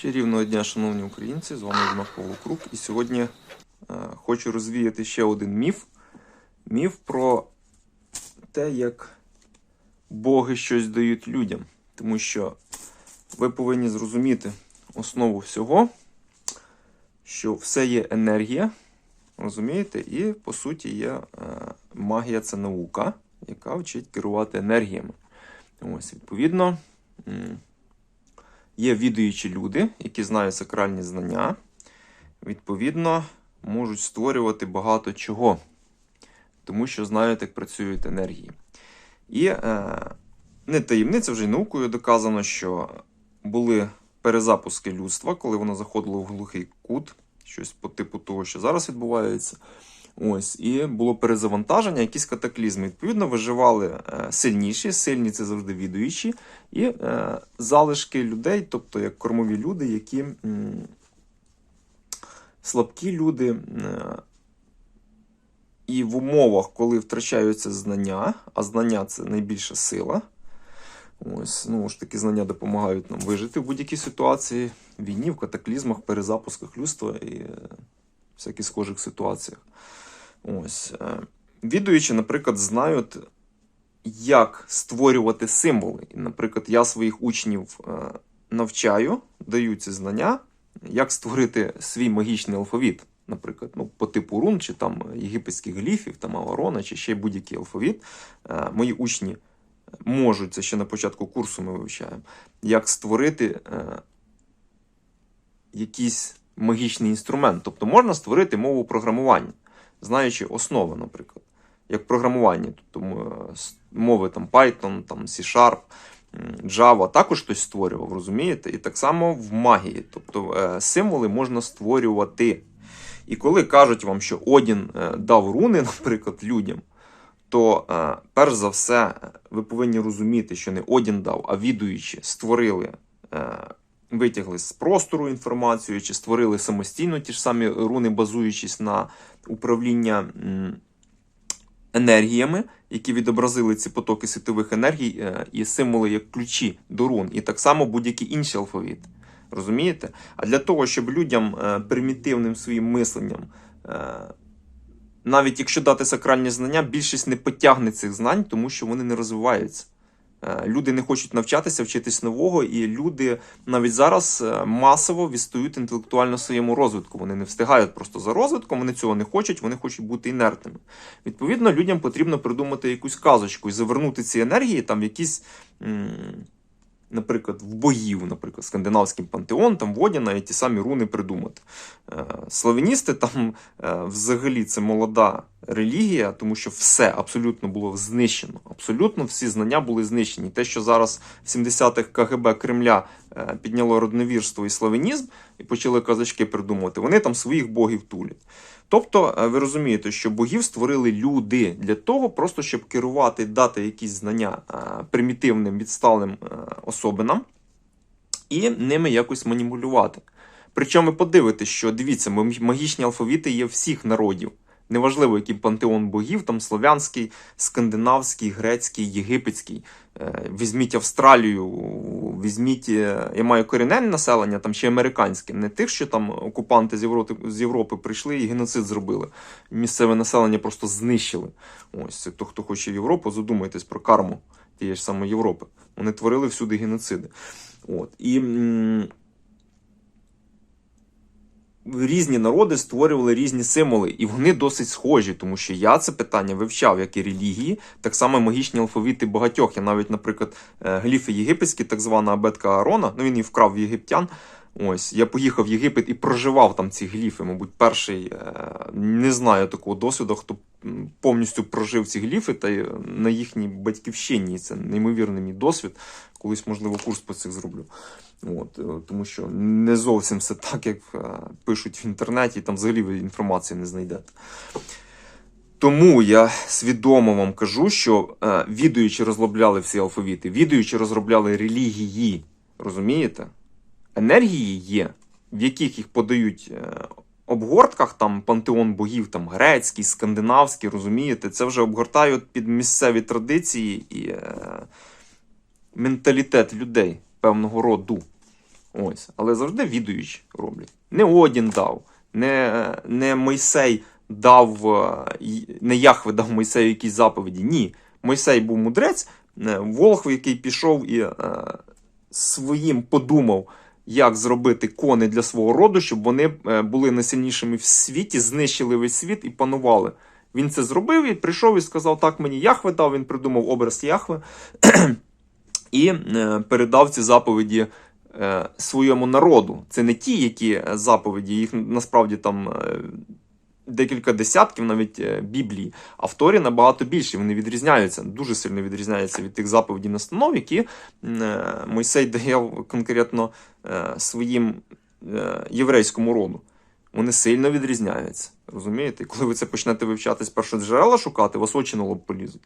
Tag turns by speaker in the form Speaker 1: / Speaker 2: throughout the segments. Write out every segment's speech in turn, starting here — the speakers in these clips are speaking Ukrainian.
Speaker 1: Чарівного дня, шановні українці, з вами Павло Крук. І сьогодні е, хочу розвіяти ще один міф. Міф про те, як боги щось дають людям. Тому що ви повинні зрозуміти основу всього, що все є енергія, розумієте? І по суті є е, магія це наука, яка вчить керувати енергіями. Ось, відповідно. Є відуючі люди, які знають сакральні знання, відповідно, можуть створювати багато чого, тому що знають, як працюють енергії. І е, не таємниця вже й наукою доказано, що були перезапуски людства, коли воно заходило в глухий кут, щось по типу того, що зараз відбувається. Ось, і було перезавантаження, якісь катаклізми. Відповідно, виживали е, сильніші, сильні це завжди відуючі, і е, залишки людей, тобто як кормові люди, які слабкі люди. Е, і в умовах, коли втрачаються знання, а знання це найбільша сила. Ось, ну ж таки, знання допомагають нам вижити в будь-якій ситуації, війні, в катаклізмах, перезапусках людства і всяких схожих ситуаціях. Ось. е, Відуючи, наприклад, знають, як створювати символи. Наприклад, я своїх учнів е, навчаю, даю ці знання, як створити свій магічний алфавіт. Наприклад, ну, по типу рун, чи там єгипетських гліфів, там Аварона, чи ще будь-який алфавіт. Е, Мої учні можуть, це ще на початку курсу ми вивчаємо, як створити якийсь магічний інструмент. Тобто можна створити мову програмування, знаючи основи, наприклад, як програмування, тобто мови там Python, там C-Sharp, Java, також хтось створював, розумієте? І так само в магії. Тобто е, символи можна створювати. І коли кажуть вам, що Одін е, дав руни, наприклад, людям, то перш за все ви повинні розуміти, що не Одін дав, а відуючі створили, витягли з простору інформацію, чи створили самостійно ті ж самі руни, базуючись на управління енергіями, які відобразили ці потоки світових енергій е, і символи як ключі до рун, і так само будь-який інший алфавіт. Розумієте? А для того, щоб людям е, примітивним своїм мисленням, е, навіть якщо дати сакральні знання, більшість не потягне цих знань, тому що вони не розвиваються. Е, Люди не хочуть навчатися, вчитись нового, і люди навіть зараз е, масово відстають інтелектуально своєму розвитку. Вони не встигають просто за розвитком, вони цього не хочуть, вони хочуть бути інертними. Відповідно, людям потрібно придумати якусь казочку і завернути ці енергії там в якісь. Наприклад, в богів, наприклад, скандинавський пантеон, там Водяна і ті самі руни придумати. Е, Славяністи там взагалі це молода релігія, тому що все абсолютно було знищено. Абсолютно всі знання були знищені. Те, що зараз в 70-х КГБ Кремля е, підняло родновірство і славянізм і почали казачки придумувати, вони там своїх богів тулять. Тобто, е, ви розумієте, що богів створили люди для того, просто щоб керувати, дати якісь знання е, примітивним відсталим особинам і ними якось маніпулювати. Причому ви подивитесь, що дивіться, магічні алфавіти є всіх народів. Неважливо, який пантеон богів, там славянський, скандинавський, грецький, єгипетський. Е, Візьміть Австралію, візьміть, е, я маю корінне населення, там ще американське, не тих, що там окупанти з Європи, з Європи прийшли і геноцид зробили. Місцеве населення просто знищили. Ось це то, хто хоче Європу, задумайтесь про карму тієї ж самої Європи. Вони творили всюди геноциди. От. І різні народи створювали різні символи, і вони досить схожі, тому що я це питання вивчав, як і релігії, так само магічні алфавіти багатьох. Я навіть, наприклад, е, гліфи єгипетські, так звана абетка Аарона, ну він її вкрав в єгиптян. Ось я поїхав в Єгипет і проживав там ці гліфи. Мабуть, перший е, не знаю такого досвіду, хто повністю прожив ці гліфи та на їхній батьківщині. Це неймовірний мій досвід. Колись, можливо, курс по цих зроблю. От, е, тому що не зовсім все так, як е, пишуть в інтернеті, там взагалі ви інформації не знайдете. Тому я свідомо вам кажу, що е, відуючи розробляли всі алфавіти, відуючи розробляли релігії, розумієте? Енергії є, в яких їх подають обгортках, там пантеон богів, там грецький, скандинавський, розумієте? Це вже обгортають під місцеві традиції і е, менталітет людей певного роду. Ось, але завжди відуючі роблять. Не Одін дав, не, не Мойсей дав, е, не Яхве дав Мойсею якісь заповіді. Ні. Мойсей був мудрець, е, Волхв, який пішов і е, своїм подумав, як зробити кони для свого роду, щоб вони е, були найсильнішими в світі, знищили весь світ і панували. Він це зробив і прийшов і сказав: так мені Яхве дав. Він придумав образ Яхве і е, передав ці заповіді своєму народу. Це не ті, які е, заповіді, їх насправді там е, декілька десятків навіть е, Біблії, а в Торі набагато більше. Вони відрізняються, дуже сильно відрізняються від тих заповідей настанов, які е, Мойсей дає конкретно е, своїм е, єврейському роду. Вони сильно відрізняються. Розумієте? Коли ви це почнете вивчати з першого джерела шукати, вас очі на лоб полізуть.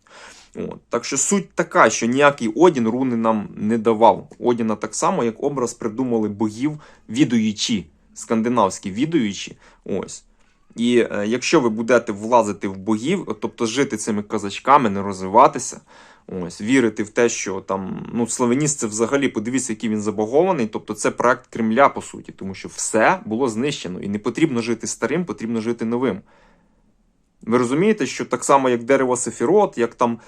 Speaker 1: От. Так що суть така, що ніякий Одін руни нам не давав. Одіна так само, як образ придумали богів відуючі, скандинавські відуючі. Ось. І е, якщо ви будете влазити в богів, тобто жити цими казачками, не розвиватися, ось, вірити в те, що там, ну, славяніст це взагалі, подивіться, який він забагований. Тобто це проект Кремля, по суті, тому що все було знищено. І не потрібно жити старим, потрібно жити новим. Ви розумієте, що так само, як дерево Сефірот, як там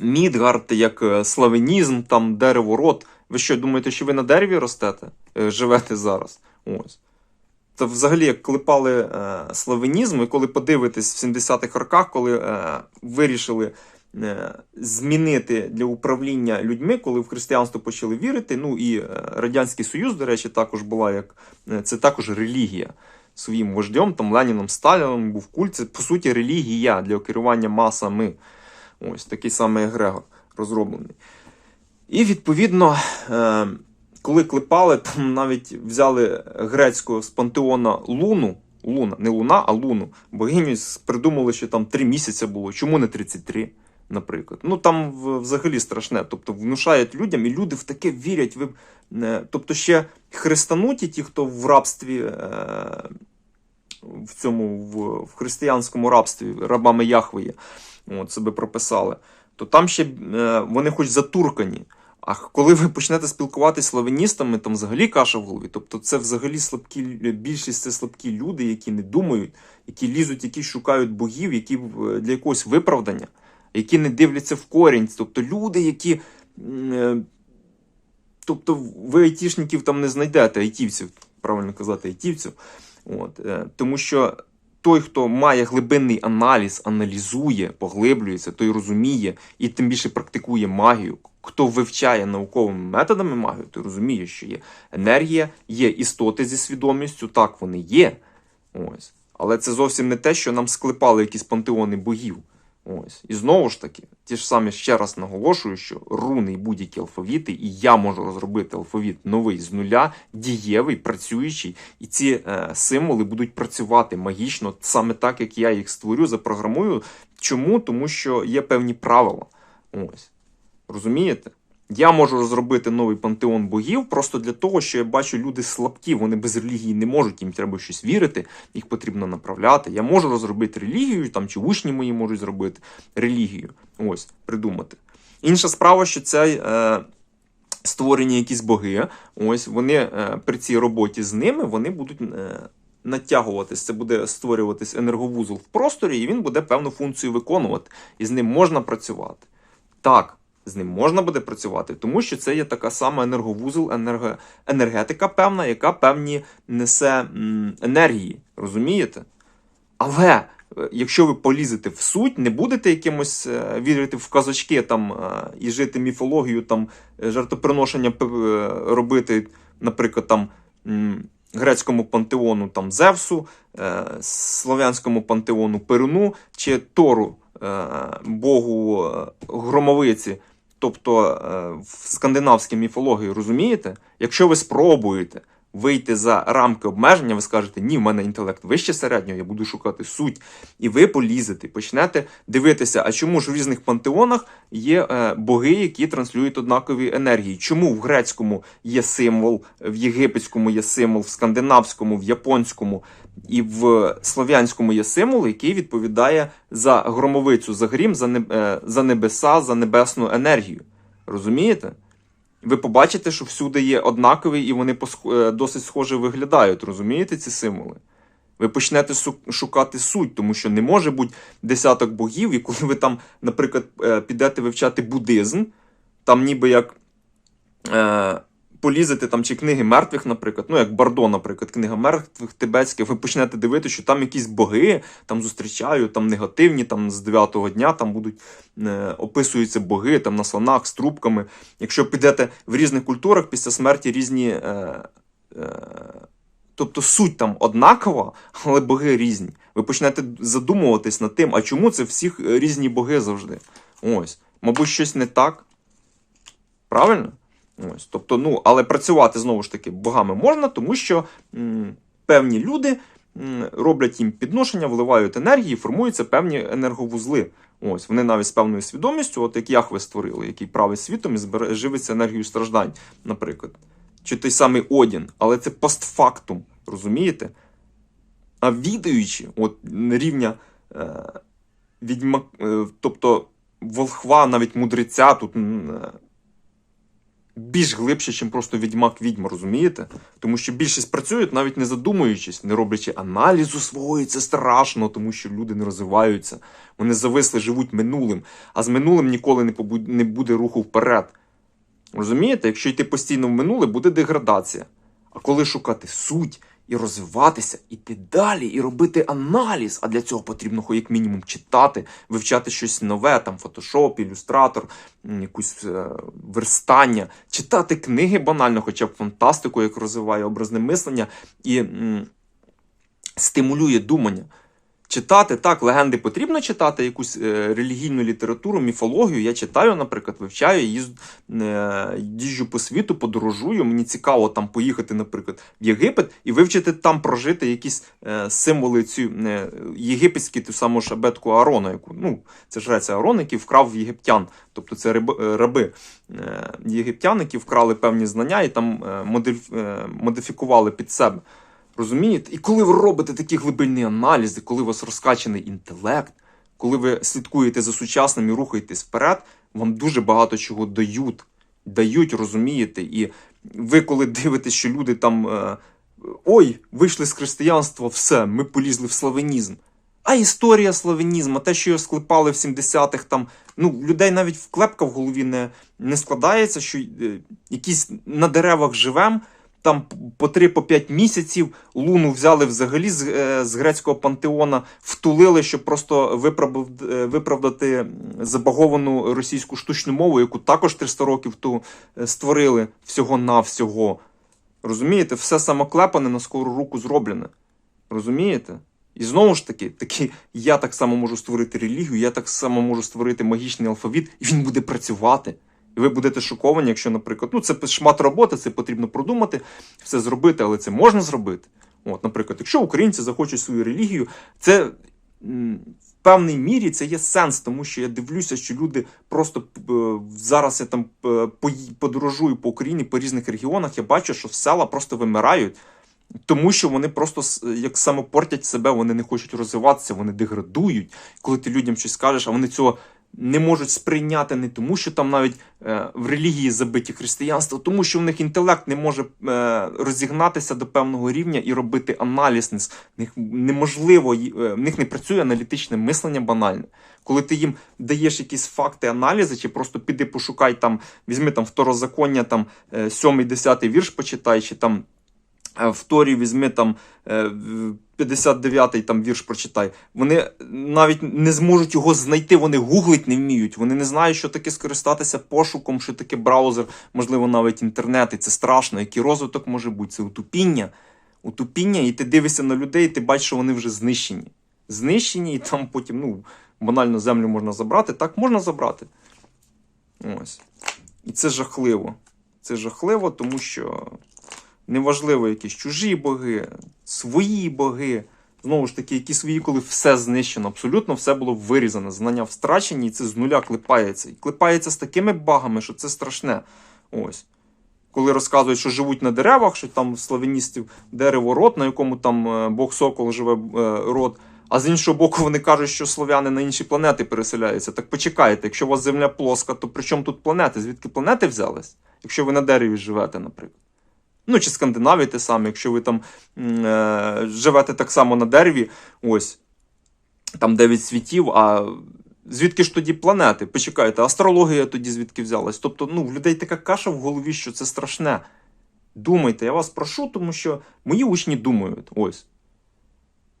Speaker 1: Мідгард, як е, славянізм, там дерево рот. Ви що, думаєте, що ви на дереві ростете? Е, Живете зараз? Ось. Це взагалі як клепали е, славянізм, і коли подивитесь в 70-х роках, коли е, вирішили змінити для управління людьми, коли в християнство почали вірити. Ну і е, Радянський Союз, до речі, також була як е, це також релігія. Своїм вождем, там Леніном Сталіном був культ. Це по суті релігія для керування масами. Ось такий самий егрегор розроблений. І відповідно, е, коли клепали, там навіть взяли грецького з пантеона Луну. Луна, не Луна, а Луну. Богиню придумали, що там 3 місяці було. Чому не 33, наприклад? Ну там взагалі страшне. Тобто внушають людям, і люди в таке вірять. Ви, е, тобто ще хрестануті, ті, хто в рабстві. Е, в цьому в, християнському рабстві рабами Яхвеє от, себе прописали, то там ще е, вони хоч затуркані. А коли ви почнете спілкуватися з славяністами, там взагалі каша в голові. Тобто це взагалі слабкі більшість це слабкі люди, які не думають, які лізуть, які шукають богів, які для якогось виправдання, які не дивляться в корінь. Тобто люди, які. е, Тобто ви айтішників там не знайдете, айтівців, правильно казати, айтівців. От, е, тому що той, хто має глибинний аналіз, аналізує, поглиблюється, той розуміє і тим більше практикує магію. Хто вивчає науковими методами магію, той розуміє, що є енергія, є істоти зі свідомістю, так вони є. Ось. Але це зовсім не те, що нам склепали якісь пантеони богів. Ось. І знову ж таки, ті ж самі ще раз наголошую, що руни і будь-які алфавіти, і я можу розробити алфавіт новий з нуля, дієвий, працюючий, і ці е, символи будуть працювати магічно, саме так, як я їх створю, запрограмую. Чому? Тому що є певні правила. Ось. Розумієте? Я можу розробити новий пантеон богів просто для того, що я бачу, люди слабкі, вони без релігії не можуть, їм треба щось вірити, їх потрібно направляти. Я можу розробити релігію, там чи учні мої можуть зробити релігію. Ось, придумати. Інша справа, що це е, створені якісь боги. Ось вони е, при цій роботі з ними вони будуть. Е, Натягуватись, це буде створюватись енерговузол в просторі, і він буде певну функцію виконувати, і з ним можна працювати. Так, з ним можна буде працювати, тому що це є така сама енерговузол, енерго, енергетика певна, яка певні несе м, енергії. Розумієте? Але е, якщо ви полізете в суть, не будете якимось е, вірити в казочки там е, і жити міфологію, там е, жартоприношення е, робити, наприклад, там. м, Грецькому пантеону там Зевсу, е, слов'янському пантеону Перуну чи Тору, е, Богу е, громовиці, тобто е, в скандинавській міфології, розумієте? Якщо ви спробуєте вийти за рамки обмеження, ви скажете, ні, в мене інтелект вище середнього, я буду шукати суть. І ви полізете, почнете дивитися, а чому ж в різних пантеонах є е, боги, які транслюють однакові енергії? Чому в грецькому є символ, в єгипетському є символ, в скандинавському, в японському і в слов'янському є символ, який відповідає за громовицю, за грім, за, е, за небеса, за небесну енергію. Розумієте? Ви побачите, що всюди є однакові і вони е, досить схоже виглядають. Розумієте ці символи? Ви почнете шукати суть, тому що не може бути десяток богів, і коли ви там, наприклад, е, підете вивчати буддизм, там ніби як е, полізете там чи книги мертвих, наприклад, ну як Бардо, наприклад, книга мертвих тибетських, ви почнете дивитися, що там якісь боги там зустрічають, там негативні, там з 9-го дня там будуть е, описуються боги там на слонах з трубками. Якщо підете в різних культурах після смерті різні. Е, е, Тобто суть там однакова, але боги різні. Ви почнете задумуватись над тим, а чому це всіх різні боги завжди? Ось. Мабуть, щось не так. Правильно? Ось. Тобто, ну, але працювати знову ж таки богами можна, тому що м, певні люди м, роблять їм підношення, вливають енергії, формуються певні енерговузли. Ось вони навіть з певною свідомістю, от як Яхве створили, який править світом і збере- живиться енергією страждань, наприклад. Чи той самий Одін, але це постфактум, розумієте? А відаючи, от рівня е, відьма, е, тобто волхва, навіть мудреця, тут е, більш глибше, ніж просто відьмак відьма, розумієте? Тому що більшість працюють, навіть не задумуючись, не роблячи аналізу свого, і це страшно, тому що люди не розвиваються. Вони зависли, живуть минулим, а з минулим ніколи не, побу- не буде руху вперед. Розумієте, якщо йти постійно в минуле, буде деградація. А коли шукати суть і розвиватися, іти далі, і робити аналіз, а для цього потрібно як мінімум читати, вивчати щось нове, там фотошоп, ілюстратор, якусь е, верстання, читати книги банально, хоча б фантастику, як розвиває образне мислення і м, стимулює думання. Читати так, легенди потрібно читати, якусь е, релігійну літературу, міфологію. Я читаю, наприклад, вивчаю, їзд, е, їжджу по світу, подорожую. Мені цікаво там поїхати, наприклад, в Єгипет і вивчити там прожити якісь е, символи цю е, єгипетські, ту саму ж абетку Аарона, яку ну це жрець Аарон, який вкрав в єгиптян. Тобто це раби, е, раби е, єгиптян, які вкрали певні знання і там е, е, модифікували під себе. Розумієте? І коли ви робите такі глибинні аналізи, коли у вас розкачаний інтелект, коли ви слідкуєте за сучасним і рухаєтесь вперед, вам дуже багато чого дають. Дають, розумієте? І ви, коли дивитесь, що люди там. е, Ой, вийшли з християнства, все, ми полізли в славянізм. А історія славянізму, те, що його склепали в 70-х, там, ну, людей навіть вклепка в голові не, не складається, що е, якісь на деревах живем, там по 3-5 місяців луну взяли взагалі з, е, з грецького пантеона, втулили, щоб просто виправдати, виправдати забаговану російську штучну мову, яку також 300 років ту е, створили всього-навсього. Розумієте, все самоклепане на скору руку зроблене. Розумієте? І знову ж таки, таки, я так само можу створити релігію, я так само можу створити магічний алфавіт, і він буде працювати. І ви будете шоковані, якщо, наприклад, ну це шмат роботи, це потрібно продумати, все зробити, але це можна зробити. От, наприклад, якщо українці захочуть свою релігію, це в певній мірі це є сенс, тому що я дивлюся, що люди просто е, зараз я там е, подорожую по Україні по різних регіонах, я бачу, що села просто вимирають. Тому що вони просто як самопортять себе, вони не хочуть розвиватися, вони деградують. Коли ти людям щось скажеш, а вони цього не можуть сприйняти не тому, що там навіть е, в релігії забиті християнство, тому що в них інтелект не може е, розігнатися до певного рівня і робити аналіз. Них неможливо, е, в них не працює аналітичне мислення банальне. Коли ти їм даєш якісь факти, аналізи, чи просто піди пошукай там, візьми там второзаконня, там е, 7-10 вірш почитай, чи там е, в Торі візьми там е, 59-й там вірш прочитай. Вони навіть не зможуть його знайти, вони гуглить не вміють. Вони не знають, що таке скористатися пошуком, що таке браузер, можливо, навіть інтернет. І це страшно. Який розвиток може бути? Це утупіння. Утупіння, і ти дивишся на людей, і ти бачиш, що вони вже знищені. Знищені, і там потім, ну, банально землю можна забрати. Так, можна забрати. Ось. І це жахливо. Це жахливо, тому що неважливо, якісь чужі боги, свої боги. Знову ж таки, які свої, коли все знищено, абсолютно все було вирізане, знання втрачені, і це з нуля клепається. І клепається з такими багами, що це страшне. Ось. Коли розказують, що живуть на деревах, що там славяністів дерево рот, на якому там е, Бог Сокол живе е, рот, А з іншого боку, вони кажуть, що слов'яни на інші планети переселяються. Так почекайте, якщо у вас земля плоска, то при чому тут планети? Звідки планети взялись? Якщо ви на дереві живете, наприклад. Ну, чи Скандинавії те саме, якщо ви там е, живете так само на дереві, ось там 9 світів, а звідки ж тоді планети? Почекайте, астрологія тоді звідки взялась? Тобто, ну, в людей така каша в голові, що це страшне. Думайте, я вас прошу, тому що мої учні думають. Ось.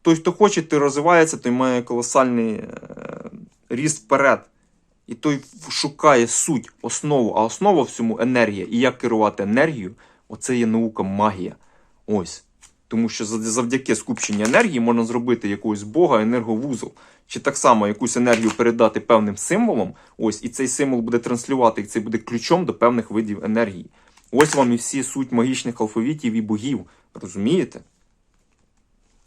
Speaker 1: Той, хто хоче, той розвивається, той має колосальний е, ріст вперед. І той шукає суть, основу, а основа всьому енергія. І як керувати енергією, оце є наука магія. Ось. Тому що завдяки скупченню енергії можна зробити якогось Бога енерговузол. Чи так само якусь енергію передати певним символом, ось, і цей символ буде транслювати, і це буде ключом до певних видів енергії. Ось вам і всі суть магічних алфавітів і богів. Розумієте?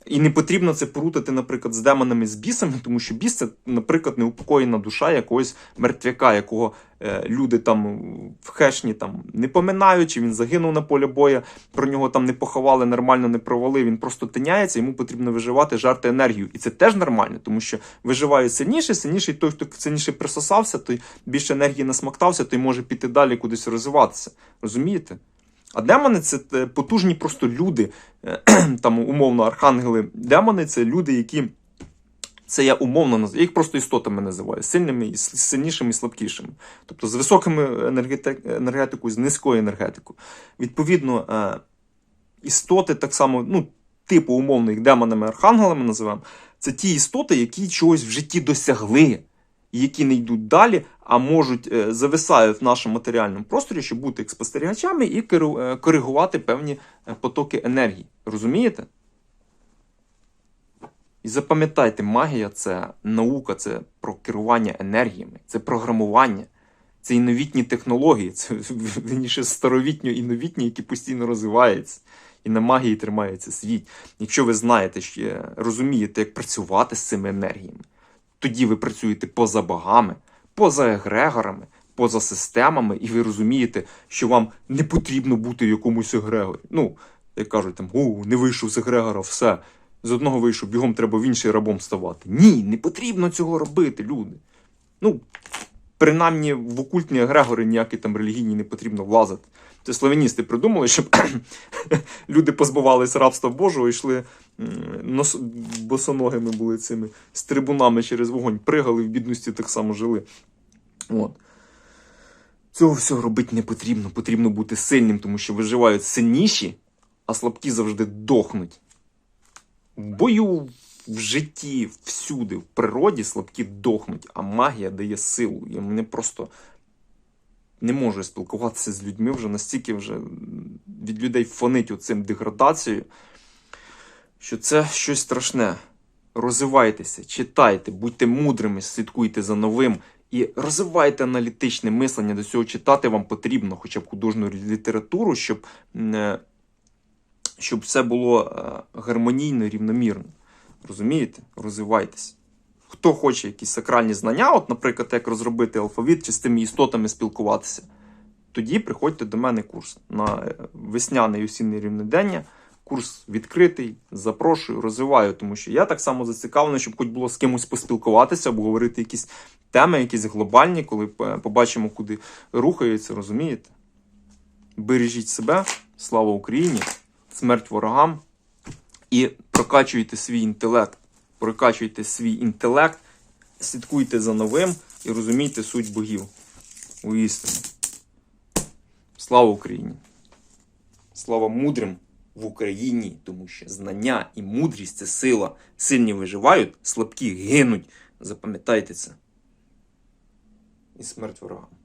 Speaker 1: І не потрібно це порутити, наприклад, з демонами, з бісами, тому що біс це, наприклад, неупокоєна душа якогось мертвяка, якого е, люди там в хешні там не поминають, чи він загинув на полі боя, про нього там не поховали, нормально не провали. Він просто тиняється, йому потрібно виживати, жарти енергію. І це теж нормально, тому що виживає сильніший, сильніший той, хто сильніше присосався, той більше енергії насмактався, той може піти далі кудись розвиватися. Розумієте? А демони це е, потужні просто люди, е, там умовно архангели. Демони це люди, які це я умовно називаю, їх просто істотами називаю, сильними, сильнішими і слабкішими. Тобто з високими енергетикою, з низькою енергетикою. Відповідно, е, істоти так само, ну, типу умовно їх демонами, архангелами називаємо, це ті істоти, які чогось в житті досягли, які не йдуть далі, а можуть е, зависають в нашому матеріальному просторі, щоб бути як спостерігачами і е, коригувати певні е, потоки енергії. Розумієте? І запам'ятайте, магія це наука, це про керування енергіями, це програмування, це і новітні технології, це вірніше старовітньо і новітні, які постійно розвиваються. І на магії тримається світ. Якщо ви знаєте, розумієте, як працювати з цими енергіями, тоді ви працюєте поза богами, поза егрегорами, поза системами, і ви розумієте, що вам не потрібно бути в якомусь егрегорі. Ну, як кажуть, там, о, не вийшов з егрегора, все. З одного вийшов, бігом треба в інший рабом ставати. Ні, не потрібно цього робити, люди. Ну, принаймні в окультні егрегори ніякі там релігійні не потрібно влазити. Це славяністи придумали, щоб люди позбувались рабства Божого і йшли нос... босоногими були цими з трибунами через вогонь, пригали в бідності так само жили. От. Цього всього робити не потрібно. Потрібно бути сильним, тому що виживають сильніші, а слабкі завжди дохнуть. В бою, в житті, всюди, в природі слабкі дохнуть, а магія дає силу. Я мене просто не можу спілкуватися з людьми вже настільки вже від людей фонить оцим деградацією, що це щось страшне. Розвивайтеся, читайте, будьте мудрими, слідкуйте за новим і розвивайте аналітичне мислення. До цього читати вам потрібно, хоча б художню літературу, щоб, е, щоб все було е, гармонійно, рівномірно. Розумієте? Розвивайтеся. Хто хоче якісь сакральні знання, от, наприклад, як розробити алфавіт чи з тими істотами спілкуватися, тоді приходьте до мене курс на е, весняне і осіннє рівнодення. Курс відкритий, запрошую, розвиваю, тому що я так само зацікавлений, щоб хоч було з кимось поспілкуватися, обговорити якісь теми, якісь глобальні, коли е, побачимо, куди рухається, розумієте? Бережіть себе, слава Україні, смерть ворогам і прокачуйте свій інтелект. Прокачуйте свій інтелект, слідкуйте за новим і розумійте суть богів у істині. Слава Україні! Слава мудрим в Україні, тому що знання і мудрість це сила. Сильні виживають, слабкі гинуть. Запам'ятайте це. І смерть ворогам.